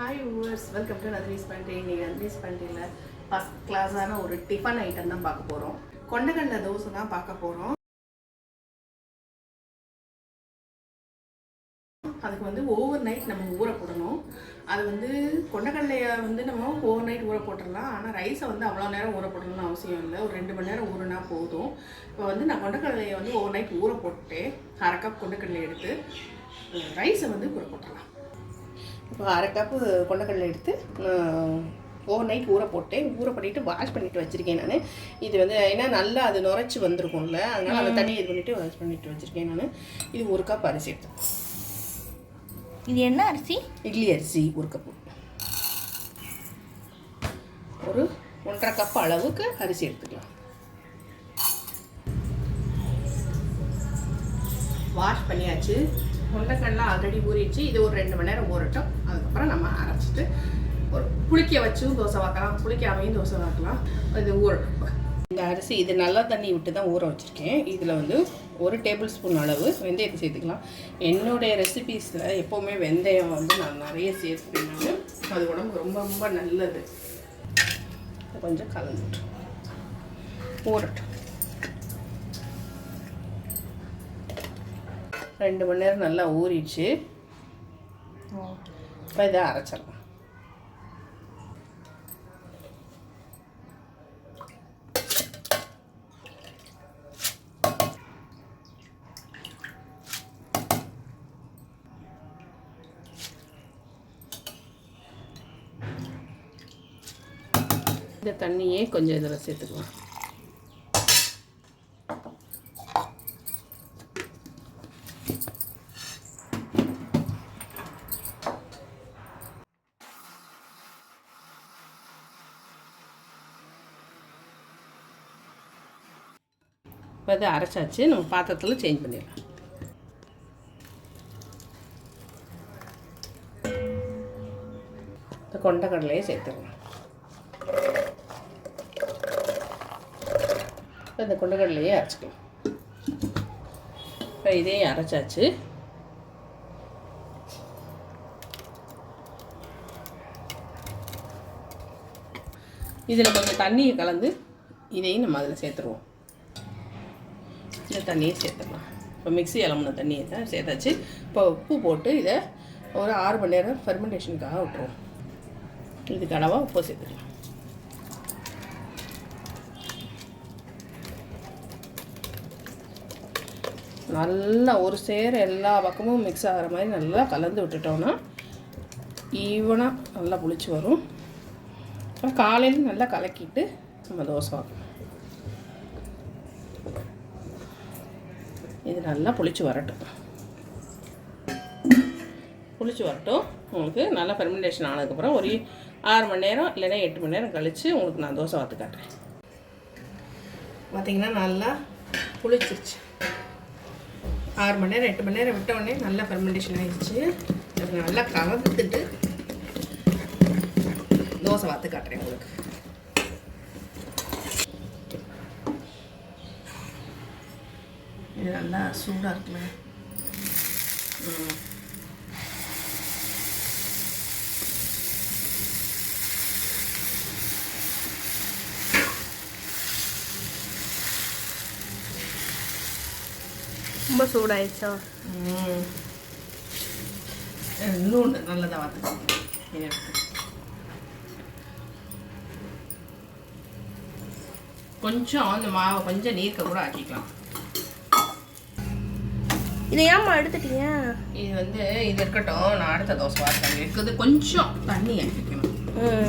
Hi viewers welcome to Nandini's பண்டி நீங்கள் Nandini's பண்டியில் first கிளாஸான ஒரு டிஃபன் ஐட்டம் தான் பார்க்க போகிறோம் கொண்டக்கடலை தோசை தான் பார்க்க போகிறோம் அதுக்கு வந்து ஓவர் நைட் நம்ம ஊற போடணும். அது வந்து கொண்டக்கடலையை வந்து நம்ம ஓவர் நைட் ஊற போட்டுடலாம். ஆனால் ரைஸை வந்து அவ்வளோ நேரம் ஊற போடணும்னு அவசியம் இல்லை. ஒரு ரெண்டு மணி நேரம் ஊறினா போதும். இப்போ வந்து நான் கொண்டக்கடலையை வந்து ஓவர் நைட் ஊற போட்டு அரை கப் கொண்டக்கடலை எடுத்து ரைஸை வந்து ஊற போட்டுடலாம். இப்போ அரை கப்பு கொண்டக்கடலை எடுத்து ஓவர் நைட் ஊற போட்டேன் ஊற பண்ணிவிட்டு வாஷ் பண்ணிட்டு வச்சுருக்கேன் நான். இது வந்து ஏன்னா நல்லா அது நுரைச்சி வந்திருக்கும்ல அதனால் அந்த தண்ணி இது பண்ணிவிட்டு வாஷ் பண்ணிட்டு வச்சுருக்கேன் நான். இது ஒரு கப் அரிசி எடுத்தேன். இது என்ன அரிசி? இட்லி அரிசி ஒரு கப்பு ஒரு ஒன்றரை கப் அளவுக்கு அரிசி எடுத்துக்கலாம். வாஷ் பண்ணியாச்சு. கொண்டைக்கடலாம் ஆல்ரெடி ஊறிடுச்சு. இது ஒரு ரெண்டு மணி நேரம் ஊறட்டும். அதுக்கப்புறம் நம்ம அரைச்சிட்டு ஒரு புளிக்க வச்சும் தோசை வாக்கலாம் புளிக்காமையும் தோசை வாக்கலாம் இது ஊறட்டும் இந்த அரிசி இது நல்லா தண்ணி விட்டு தான் ஊற வச்சுருக்கேன். இதில் வந்து ஒரு டேபிள் ஸ்பூன் அளவு வெந்தயத்தை சேர்த்துக்கலாம். என்னுடைய ரெசிபீஸில் எப்போவுமே வெந்தயம் வந்து நான் நிறைய சேர்த்துப்பேன் அது உடம்புக்கு ரொம்ப ரொம்ப நல்லது. கொஞ்சம் கலந்துட்டு ஊறட்டும். ரெண்டு மணி நேரம் நல்லா ஊறிடுச்சு. இப்போ இதை அரைச்சிடலாம். இந்த தண்ணியே கொஞ்சம் இதில் சேர்த்துக்கலாம். இப்போ இதை அரைச்சாச்சு. நம்ம பாத்திரத்தில் சேஞ்ச் பண்ணிடலாம். இந்த கொண்டக்கடலையை சேர்த்துக்கலாம். இப்போ இந்த கொண்டக்கடலையே அரைச்சிக்கலாம். இப்போ இதையும் அரைச்சாச்சு. இதில் கொஞ்சம் தண்ணியை கலந்து இதையும் நம்ம அதில் சேர்த்துருவோம். இந்த தண்ணியை சேர்த்துக்கலாம். இப்போ மிக்ஸி இலம்புன தண்ணியை தான் சேர்த்தாச்சு. இப்போ உப்பு போட்டு இதை ஒரு ஆறு மணி நேரம் ஃபெர்மெண்டேஷனுக்காக விட்டுருவோம். இதுக்கு அளவாக உப்பு சேர்த்துக்கலாம். நல்லா ஒரு சேர எல்லா பக்கமும் மிக்ஸ் ஆகிற மாதிரி நல்லா கலந்து விட்டுட்டோம்னா ஈவனாக நல்லா புளிச்சு வரும். அப்புறம் காலையில் நல்லா கலக்கிட்டு நம்ம தோசை வாக்கணும் இது நல்லா புளிச்சு வரட்டும். புளிச்சு வரட்டும். உங்களுக்கு நல்லா ஃபெர்மெண்டேஷன் ஆனதுக்கப்புறம் ஒரு ஆறு மணி நேரம் இல்லைன்னா எட்டு மணி நேரம் கழித்து உங்களுக்கு நான் தோசை வாத்து காட்டுறேன். பார்த்தீங்கன்னா நல்லா புளிச்சிருச்சு. ஆறு மணி நேரம் எட்டு மணி நேரம் விட்ட உடனே நல்லா ஃபெர்மெண்டேஷன் ஆகிடுச்சு அது நல்லா கலந்துட்டு தோசை வாத்து காட்டுறேன் உங்களுக்கு. இது நல்லா சூடாக இருக்குல்ல ம். ரொம்ப சூடாயிடுச்சா ம். இன்னொன்று நல்லதாக பார்த்துக்கோங்க. கொஞ்சம் அந்த மாவை கொஞ்சம் நீர்க்க கூட ஆக்கிக்கலாம் இதை ஏம்மா எடுத்துட்டீங்க? இது வந்து இது இருக்கட்டும். நான் அடுத்த தோசை வார்த்தை இருக்குது. கொஞ்சம் தண்ணி.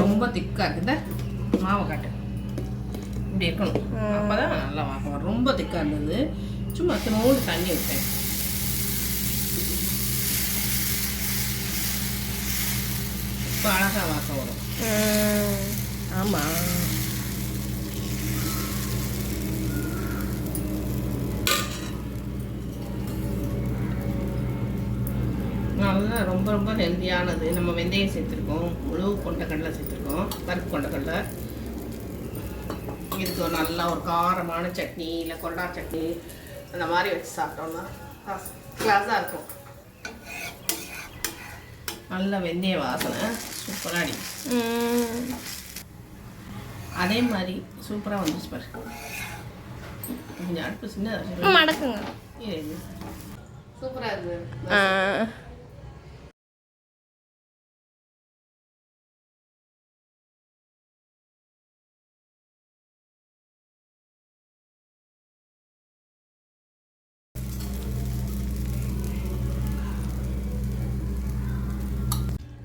ரொம்ப திக்காக இருக்குதா. மாவை காட்டு. இப்படி இருக்கணும். அப்போ தான் நல்லா வாக்கம் வரும். ரொம்ப திக்காக இருந்தது. சும்மா திரும்ப தண்ணி விட்டேன் இப்போ அழகாக வாக்கம் வரும். ஆமாம் ரொம்ப ரொம்ப ஹெல்த்தியானது நம்ம வெந்தயம் சேர்த்துருக்கோம். முழு கொண்டக்கடலை சேர்த்துருக்கோம். பருப்பு கொண்டக்கடலை. இதுக்கு ஒரு நல்ல ஒரு காரமான சட்னி இல்லை கொரடா சட்னி அந்த மாதிரி வச்சு சாப்பிட்டோம்னா கிளாஸாக இருக்கும். நல்ல வெந்தய வாசனை. சூப்பராக அடி அதே மாதிரி சூப்பராக வந்துச்சு பாரு. கொஞ்சம் அடுப்பு சின்ன மடக்குங்க. சூப்பராக இருக்குது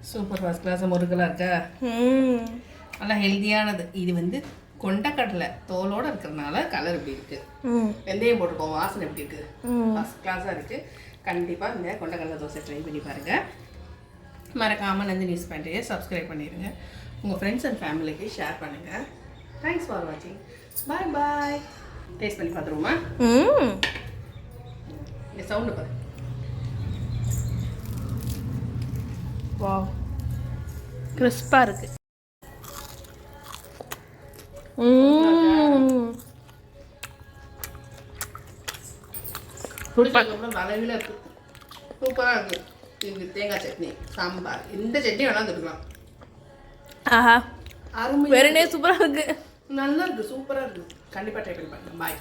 சூப்பர் ஃபர்ஸ்ட் கிளாஸ் முருகலாக இருக்கா? நல்லா ஹெல்த்தியானது இது வந்து கொண்டக்கடலை தோலோடு இருக்கிறதுனால கலர் இப்படி இருக்குது வெந்தயம் போட்டிருக்கோம் வாசனை எப்படி இருக்குது ம். ஃபஸ்ட் கிளாஸாக இருக்குது கண்டிப்பாக இந்த கொண்டக்கடலை தோசை ட்ரை பண்ணி பாருங்கள் மறக்காமல் நந்தினி நியூஸ் பண்ணிட்டு சப்ஸ்கிரைப் பண்ணிடுங்க உங்கள் ஃப்ரெண்ட்ஸ் அண்ட் ஃபேமிலிக்கு ஷேர் பண்ணுங்கள் தேங்க்ஸ் ஃபார் வாட்சிங் பாய் பாய் டேஸ்ட் பண்ணி பார்த்துருவோமா? ம். இந்த சவுண்டு பாரு வாவ் கிறிஸ்பாக இருக்கு. இருக்குது சூப்பராக இருக்குது இது தேங்காய் சட்னி சாம்பார். எந்த சட்னி வேணாலும் தொட்டுக்கலாம் ஆஹா. அருமை வெறுனே சூப்பராக இருக்கு. நல்லா இருக்குது சூப்பராக இருக்குது கண்டிப்பாக ட்ரை பண்ணி பாருங்க. பாய்